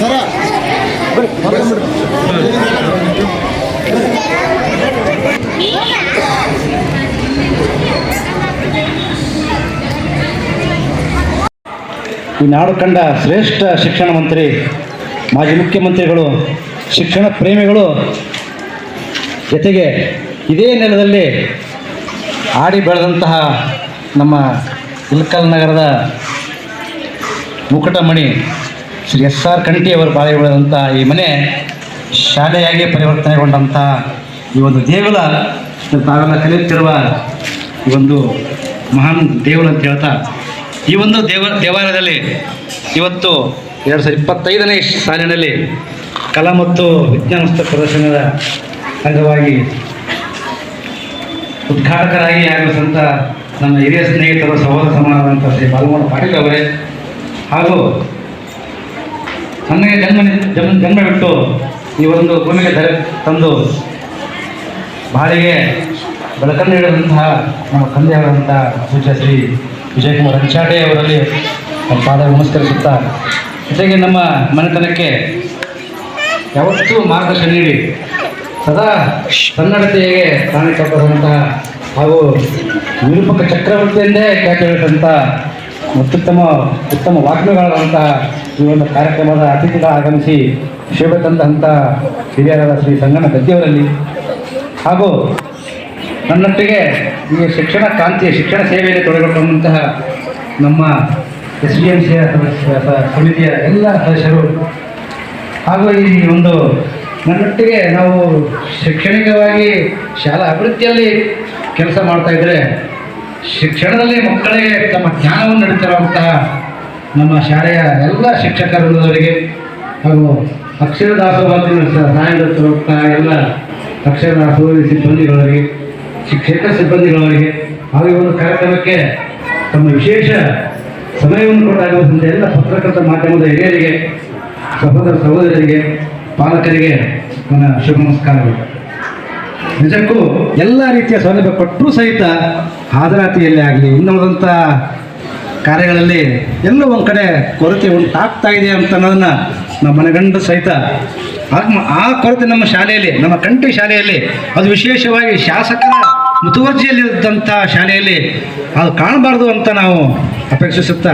ಸರ ಈ ನಾಡು ಕಂಡ ಶ್ರೇಷ್ಠ ಶಿಕ್ಷಣ ಮಂತ್ರಿ, ಮಾಜಿ ಮುಖ್ಯಮಂತ್ರಿಗಳು, ಶಿಕ್ಷಣ ಪ್ರೇಮಿಗಳು ಜೊತೆಗೆ ಇದೇ ನೆಲದಲ್ಲಿ ಆಡಿ ಬೆಳೆದಂತಹ ನಮ್ಮ ಇಲ್ಕಲ್ ನಗರದ ಮುಕುಟಮಣಿ ಶ್ರೀ ಎಸ್ ಆರ್ ಕಂಠಿಯವರು ಅವರ ಬೆಳೆದಂಥ ಈ ಮನೆ ಶಾಲೆಯಾಗಿ ಪರಿವರ್ತನೆಗೊಂಡಂಥ ಈ ಒಂದು ದೇಗುಲ ತಾವೆಲ್ಲ ಕಲಿಯುತ್ತಿರುವ ಈ ಒಂದು ಮಹಾನ್ ದೇಗುಲ ಅಂತ ಹೇಳ್ತಾ, ಈ ಒಂದು ದೇವ, ದೇವಾಲಯದಲ್ಲಿ ಇವತ್ತು ಎರಡು ಸಾವಿರದ ಇಪ್ಪತ್ತೈದನೇ ಸಾಲಿನಲ್ಲಿ ಕಲಾ ಮತ್ತು ವಿಜ್ಞಾನ ವಸ್ತು ಪ್ರದರ್ಶನದ ಅಂಗವಾಗಿ ಉದ್ಘಾಟಕರಾಗಿ ಆಗಮಿಸಿದಂಥ ನನ್ನ ಹಿರಿಯ ಸ್ನೇಹಿತರು, ಸಹೋದರ ಸಮಾನದಂಥ ಶ್ರೀ ಬಾಲಮೋಹನ್ ಪಾಟೀಲ್ ಅವರೇ ಹಾಗೂ ನನಗೆ ಜನ್ಮ ಜನ್ಮ ಜನ್ಮ ಬಿಟ್ಟು ಈ ಒಂದು ಭೂಮಿಗೆ ಧರೆ ತಂದು ಬಾಳಿಗೆ ಬೆಳಕನ್ನು ನೀಡಿದಂತಹ ನಮ್ಮ ತಂದೆಯವರಂತಹ ಪೂಜ್ಯ ಶ್ರೀ ವಿಜಯಕುಮಾರ್ ಅಂಚಾಟೆ ಅವರಲ್ಲಿ ನಮ್ಮ ಪಾದ ನಮಸ್ಕರಿಸುತ್ತಾ, ಜೊತೆಗೆ ನಮ್ಮ ಮನೆತನಕ್ಕೆ ಯಾವತ್ತೂ ಮಾರ್ಗದರ್ಶನ ನೀಡಿ, ಸದಾ ಕನ್ನಡತೆಗೆ ಕಾಣಿಕೊಂಡಂತಹ ಹಾಗೂ ನಿರೂಪಕ ಚಕ್ರವರ್ತಿಯಿಂದೇ ಖ್ಯಾತಿ ಹೇಳಿದಂಥ ಅತ್ಯುತ್ತಮ, ಉತ್ತಮ ವಾಗ್ಮಿಗಳಾದಂತಹ ಈ ಒಂದು ಕಾರ್ಯಕ್ರಮದ ಅತಿಥಿಗಳ ಆಗಮಿಸಿ ಶೋಭೆ ತಂದಂಥ ಹಿರಿಯರಾದ ಶ್ರೀ ಸಂಗಣ್ಣ ಗದ್ದಿಯವರಲ್ಲಿ. ಹಾಗೂ ನನ್ನೊಟ್ಟಿಗೆ ಈ ಶಿಕ್ಷಣ ಕ್ರಾಂತಿ ಶಿಕ್ಷಣ ಸೇವೆಯಲ್ಲಿ ತೊಡಗಿಕೊಂಡಂತಹ ನಮ್ಮ ಎಸ್ ಡಿ ಎಂ ಸಿಯ ಸಮಿತಿಯ ಎಲ್ಲ ಸದಸ್ಯರು. ಹಾಗೂ ಈ ಒಂದು ನನ್ನೊಟ್ಟಿಗೆ ನಾವು ಶೈಕ್ಷಣಿಕವಾಗಿ ಶಾಲಾ ಅಭಿವೃದ್ಧಿಯಲ್ಲಿ ಕೆಲಸ ಮಾಡ್ತಾ ಇದ್ದರೆ ಶಿಕ್ಷಣದಲ್ಲಿ ಮಕ್ಕಳಿಗೆ ತಮ್ಮ ಜ್ಞಾನವನ್ನು ನೀಡುತ್ತಿರುವಂತಹ ನಮ್ಮ ಶಾಲೆಯ ಎಲ್ಲ ಶಿಕ್ಷಕ ವೃಂದದವರಿಗೆ ಹಾಗೂ ಅಕ್ಷರ ದಾಸೋಹದಲ್ಲಿ ಸಹಾಯ ನೀಡುತ್ತಿರುವಂತಹ ಎಲ್ಲ ಅಕ್ಷರ ದಾಸೋಹ ಸಿಬ್ಬಂದಿಗಳವರಿಗೆ, ಶಿಕ್ಷಕ ಸಿಬ್ಬಂದಿಗಳವರಿಗೆ, ಹಾಗೂ ಈ ಒಂದು ಕಾರ್ಯಕ್ರಮಕ್ಕೆ ತಮ್ಮ ವಿಶೇಷ ಸಮಯವನ್ನು ಕೊಟ್ಟಾಗುವಂಥ ಎಲ್ಲ ಪತ್ರಕರ್ತ ಮಾಧ್ಯಮದ ಹಿರಿಯರಿಗೆ, ಸಹೋದರ ಸಹೋದರರಿಗೆ, ಪಾಲಕರಿಗೆ ನನ್ನ ಶುಭ ನಮಸ್ಕಾರಗಳು. ನಿಜಕ್ಕೂ ಎಲ್ಲ ರೀತಿಯ ಸೌಲಭ್ಯ ಕೊಟ್ಟರೂ ಸಹಿತ ಹಾಜರಾತಿಯಲ್ಲಿ ಆಗಲಿ. ಇನ್ನುಳಿದಂಥ ಕಾರ್ಯಗಳಲ್ಲಿ ಎಲ್ಲೋ ಒಂದು ಕಡೆ ಕೊರತೆ ಉಂಟಾಗ್ತಾ ಇದೆ ಅಂತ ಅನ್ನೋದನ್ನು ನಮ್ಮ ಮನೆಗಂಡು ಸಹಿತ ಆ- ಕೊರತೆ ನಮ್ಮ ಶಾಲೆಯಲ್ಲಿ, ನಮ್ಮ ಕಂಠಿ ಶಾಲೆಯಲ್ಲಿ, ಅದು ವಿಶೇಷವಾಗಿ ಶಾಸಕರ ಮುತುವರ್ಜಿಯಲ್ಲಿದ್ದಂಥ ಶಾಲೆಯಲ್ಲಿ ಅದು ಕಾಣಬಾರ್ದು ಅಂತ ನಾವು ಅಪೇಕ್ಷಿಸುತ್ತಾ